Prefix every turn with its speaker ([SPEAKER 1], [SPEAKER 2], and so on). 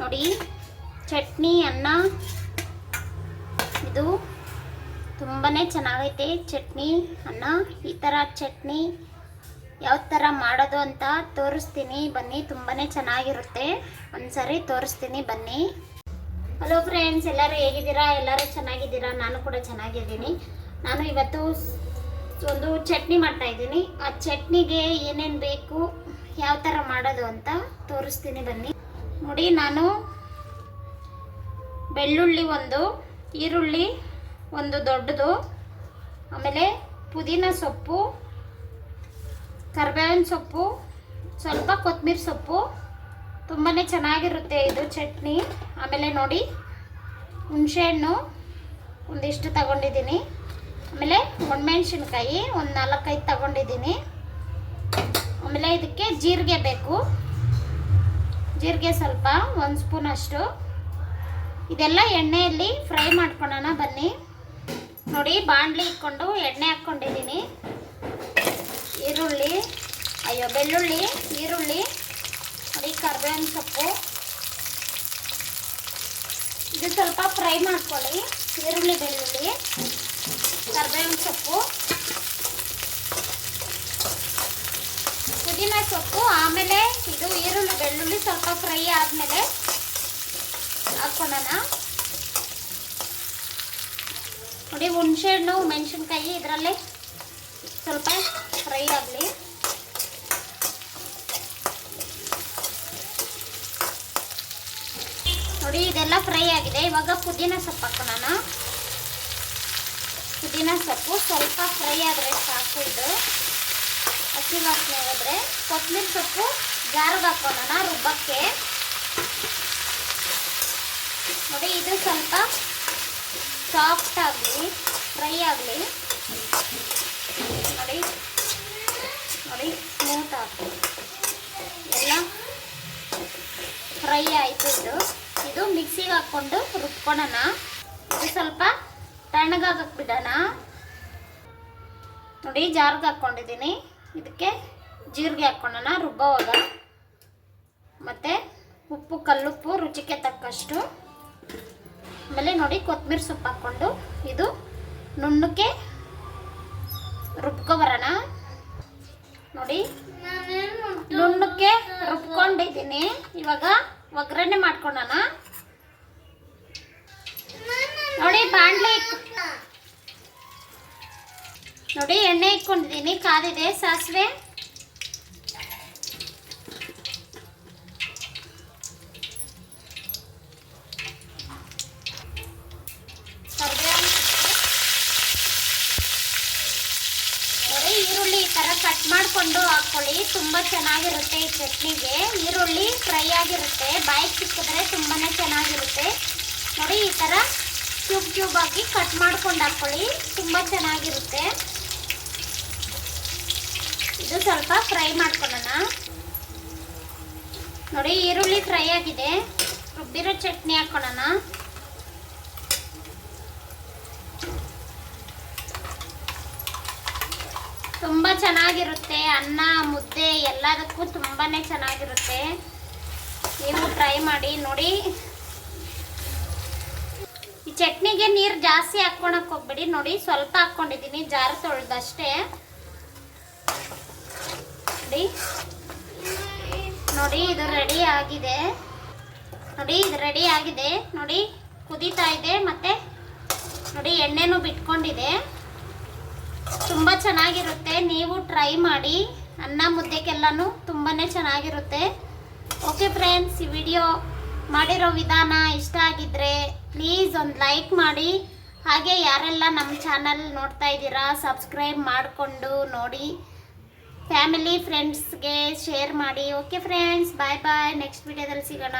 [SPEAKER 1] ನೋಡಿ, ಚಟ್ನಿ, ಅನ್ನ. ಇದು ತುಂಬಾ ಚೆನ್ನಾಗೈತೆ. ಚಟ್ನಿ, ಅನ್ನ, ಈ ಥರ ಚಟ್ನಿ, ಯಾವ ಥರ ಮಾಡೋದು ಅಂತ ತೋರಿಸ್ತೀನಿ. ಬನ್ನಿ ತುಂಬಾ ಚೆನ್ನಾಗಿರುತ್ತೆ. ಒಂದ್ಸರಿ ತೋರಿಸ್ತೀನಿ, ಬನ್ನಿ. ಹಲೋ ಫ್ರೆಂಡ್ಸ್ ಎಲ್ಲರೂ ಹೇಗಿದ್ದೀರಾ? ಎಲ್ಲರೂ ಚೆನ್ನಾಗಿದ್ದೀರಾ? ನಾನು ಕೂಡ ಚೆನ್ನಾಗಿದ್ದೀನಿ. ನಾನು ಇವತ್ತು ಒಂದು ಚಟ್ನಿ ಮಾಡ್ತಾ ಇದ್ದೀನಿ. ಆ ಚಟ್ನಿಗೆ ಏನೇನು ಬೇಕು, ಯಾವ ಥರ ಮಾಡೋದು ಅಂತ ತೋರಿಸ್ತೀನಿ, ಬನ್ನಿ. ನೋಡಿ, ನಾನು ಬೆಳ್ಳುಳ್ಳಿ ಒಂದು, ಈರುಳ್ಳಿ ಒಂದು ದೊಡ್ಡದು, ಆಮೇಲೆ ಪುದೀನ ಸೊಪ್ಪು, ಕರ್ಬೇವಿನ ಸೊಪ್ಪು, ಸ್ವಲ್ಪ ಕೊತ್ತಂಬರಿ ಸೊಪ್ಪು ತುಂಬಾ ಚೆನ್ನಾಗಿರುತ್ತೆ ಇದು ಚಟ್ನಿ. ಆಮೇಲೆ ನೋಡಿ, ಹುಣಸೆಹಣ್ಣು ಒಂದಿಷ್ಟು ತಗೊಂಡಿದ್ದೀನಿ. ಆಮೇಲೆ ಒಣಮೆಣ್ಸಿನ್ಕಾಯಿ ಒಂದು ನಾಲ್ಕೈದು ತಗೊಂಡಿದ್ದೀನಿ. ಆಮೇಲೆ ಇದಕ್ಕೆ ಜೀರಿಗೆ ಬೇಕು. ಜೀರಿಗೆ ಸ್ವಲ್ಪ, ಒಂದು ಸ್ಪೂನ್ ಅಷ್ಟು. ಇದೆಲ್ಲ ಎಣ್ಣೆಯಲ್ಲಿ ಫ್ರೈ ಮಾಡ್ಕೊಳ್ಳೋಣ ಬನ್ನಿ. ನೋಡಿ, ಬಾಣಲಿ ಇಟ್ಕೊಂಡು ಎಣ್ಣೆ ಹಾಕ್ಕೊಂಡಿದ್ದೀನಿ. ಈರುಳ್ಳಿ, ಅಯ್ಯೋ, ಬೆಳ್ಳುಳ್ಳಿ, ಈರುಳ್ಳಿ, ನೋಡಿ, ಕರ್ಬೇವಿನ ಸೊಪ್ಪು. ಇದು ಸ್ವಲ್ಪ ಫ್ರೈ ಮಾಡ್ಕೊಳ್ಳಿ, ಈರುಳ್ಳಿ, ಬೆಳ್ಳುಳ್ಳಿ, ಕರ್ಬೇವಿನ ಸೊಪ್ಪು. ಸೊಪ್ಪು, ಆಮೇಲೆ ಇದು ಈರುಳ್ಳಿ, ಬೆಳ್ಳುಳ್ಳಿ ಸ್ವಲ್ಪ ಫ್ರೈ ಆದಮೇಲೆ ಹಾಕ್ಕೊಳ್ಳೋಣ ನೋಡಿ, ಹುಣ್ಸೆಹಣ್ಣು, ಮೆಣಸಿನ್ಕಾಯಿ ಇದರಲ್ಲಿ ಸ್ವಲ್ಪ ಫ್ರೈ ಆಗಲಿ. ನೋಡಿ, ಇದೆಲ್ಲ ಫ್ರೈ ಆಗಿದೆ. ಇವಾಗ ಪುದೀನ ಸೊಪ್ಪು ಹಾಕೋಣ ಪುದೀನ ಸೊಪ್ಪು ಸ್ವಲ್ಪ ಫ್ರೈ ಆದರೆ ಸಾಕು ಇದು. ಹಸಿ ವಾಸನೆ ಹೋದ್ರೆ ಕೊತ್ತಂಬರಿ ಸೊಪ್ಪು ಜಾರಿಗೆ ಹಾಕೋಣ ರುಬ್ಬಕ್ಕೆ. ನೋಡಿ, ಇದು ಸ್ವಲ್ಪ ಸಾಫ್ಟ್ ಆಗಲಿ ಫ್ರೈ ಆಗಲಿ. ನೋಡಿ ನೋಡಿ ಸ್ಮೂತ್ ಆಗಲಿ. ಎಲ್ಲ ಫ್ರೈ ಆಯಿತು ಇದು. ಇದು ಮಿಕ್ಸಿಗೆ ಹಾಕ್ಕೊಂಡು ರುಬ್ಕೊಳ ಇದು ಸ್ವಲ್ಪ ತಣ್ಣಗಾಗಕ್ಕೆ ಬಿಡೋಣ ನೋಡಿ, ಜಾರ್ಗೆ ಹಾಕ್ಕೊಂಡಿದ್ದೀನಿ. ಇದಕ್ಕೆ ಜೀರಿಗೆ ಹಾಕ್ಕೊಳ್ಳೋಣ ರುಬ್ಬೋವಾಗ ಮತ್ತು ಉಪ್ಪು, ಕಲ್ಲುಪ್ಪು, ರುಚಿಗೆ ತಕ್ಕಷ್ಟು. ಆಮೇಲೆ ನೋಡಿ ಕೊತ್ತಂಬರಿ ಸೊಪ್ಪು ಹಾಕ್ಕೊಂಡು ಇದು ನುಣ್ಣಕ್ಕೆ ರುಬ್ಕೊಬರೋಣ. ನೋಡಿ ನುಣ್ಣಕ್ಕೆ ರುಬ್ಕೊಂಡಿದ್ದೀನಿ. ಇವಾಗ ಒಗ್ಗರಣೆ ಮಾಡ್ಕೊಳ್ಳೋಣ ನೋಡಿ ಬಾಣಲೆ ನೋಡಿ, ಎಣ್ಣೆ ಇಟ್ಕೊಂಡಿದ್ದೀನಿ ಕಾದಿದೆ ಸಾಸಿವೆ. ನೋಡಿ, ಈರುಳ್ಳಿ ಈ ಥರ ಕಟ್ ಮಾಡಿಕೊಂಡು ಹಾಕ್ಕೊಳ್ಳಿ. ತುಂಬ ಚೆನ್ನಾಗಿರುತ್ತೆ ಈ ಚಟ್ನಿಗೆ. ಈರುಳ್ಳಿ ಫ್ರೈ ಆಗಿರುತ್ತೆ. ಬಾಯಿಗೆ ಸಿಕ್ಕಿದ್ರೆ ತುಂಬಾ ಚೆನ್ನಾಗಿರುತ್ತೆ. ನೋಡಿ, ಈ ಥರ ಕ್ಯೂಬ್ ಕ್ಯೂಬ್ ಆಗಿ ಕಟ್ ಮಾಡ್ಕೊಂಡು ಹಾಕ್ಕೊಳ್ಳಿ. ತುಂಬ ಚೆನ್ನಾಗಿರುತ್ತೆ. ಇದು ಸ್ವಲ್ಪ ಫ್ರೈ ಮಾಡ್ಕೊಳ್ಳೋಣ. ನೋಡಿ, ಈರುಳ್ಳಿ ಫ್ರೈ ಆಗಿದೆ. ರುಬ್ಬಿರೋ ಚಟ್ನಿ ಹಾಕ್ಕೊಳ್ಳೋಣ ತುಂಬ ಚೆನ್ನಾಗಿರುತ್ತೆ. ಅನ್ನ, ಮುದ್ದೆ ಎಲ್ಲದಕ್ಕೂ ತುಂಬಾ ಚೆನ್ನಾಗಿರುತ್ತೆ. ನೀವು ಟ್ರೈ ಮಾಡಿ, ನೋಡಿ. ಈ ಚಟ್ನಿಗೆ ನೀರು ಜಾಸ್ತಿ ಹಾಕ್ಕೊಳಕ್ಕೆ ಹೋಗ್ಬೇಡಿ. ನೋಡಿ, ಸ್ವಲ್ಪ ಹಾಕ್ಕೊಂಡಿದ್ದೀನಿ. ಜಾರು ತೊಳೆದಷ್ಟೇ. ನೋಡಿ. ನೋಡಿ, ಇದು ರೆಡಿ ಆಗಿದೆ. ನೋಡಿ, ಇದು ರೆಡಿ ಆಗಿದೆ. ನೋಡಿ, ಕುದೀತಾ ಇದೆ ಮತ್ತೆ ನೋಡಿ, ಎಣ್ಣೆನೂ ಬಿಟ್ಕೊಂಡಿದೆ. ತುಂಬ ಚೆನ್ನಾಗಿರುತ್ತೆ. ನೀವು ಟ್ರೈ ಮಾಡಿ. ಅನ್ನ ಮುದ್ದೆಗೆಲ್ಲನೂ ತುಂಬಾ ಚೆನ್ನಾಗಿರುತ್ತೆ. ಓಕೆ ಫ್ರೆಂಡ್ಸ್ ಈ ವಿಡಿಯೋ ಮಾಡಿರೋ ವಿಧಾನ ಇಷ್ಟ ಆಗಿದ್ರೆ ಪ್ಲೀಸ್ ಒಂದು ಲೈಕ್ ಮಾಡಿ. ಹಾಗೆ ಯಾರೆಲ್ಲ ನಮ್ಮ ಚಾನಲ್ ನೋಡ್ತಾ ಇದ್ದೀರಾ ಸಬ್ಸ್ಕ್ರೈಬ್ ಮಾಡಿಕೊಂಡು ನೋಡಿ. ಫ್ಯಾಮಿಲಿ ಫ್ರೆಂಡ್ಸ್ಗೆ ಶೇರ್ ಮಾಡಿ. Okay friends bye bye next ವಿಡಿಯೋದಲ್ಲಿ ಸಿಗೋಣ.